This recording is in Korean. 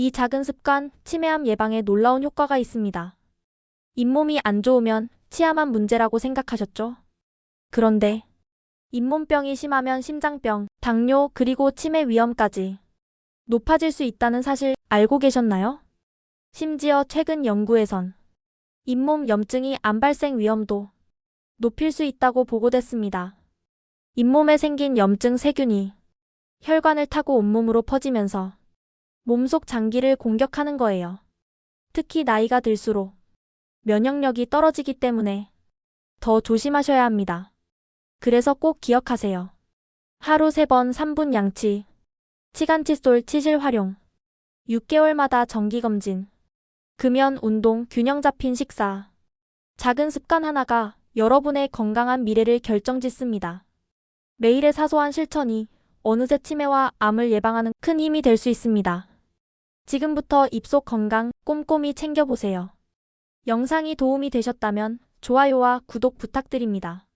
이 작은 습관, 치매암 예방에 놀라운 효과가 있습니다. 잇몸이 안 좋으면 치아만 문제라고 생각하셨죠? 그런데 잇몸병이 심하면 심장병, 당뇨, 그리고 치매 위험까지 높아질 수 있다는 사실 알고 계셨나요? 심지어 최근 연구에선 잇몸 염증이 암 발생 위험도 높일 수 있다고 보고됐습니다. 잇몸에 생긴 염증 세균이 혈관을 타고 온몸으로 퍼지면서 몸속 장기를 공격하는 거예요. 특히 나이가 들수록 면역력이 떨어지기 때문에 더 조심하셔야 합니다. 그래서 꼭 기억하세요. 하루 3번 3분 양치, 치간칫솔 치실 활용, 6개월마다 정기검진, 금연 운동 균형 잡힌 식사. 작은 습관 하나가 여러분의 건강한 미래를 결정짓습니다. 매일의 사소한 실천이 어느새 치매와 암을 예방하는 큰 힘이 될 수 있습니다. 지금부터 입속 건강 꼼꼼히 챙겨보세요. 영상이 도움이 되셨다면 좋아요와 구독 부탁드립니다.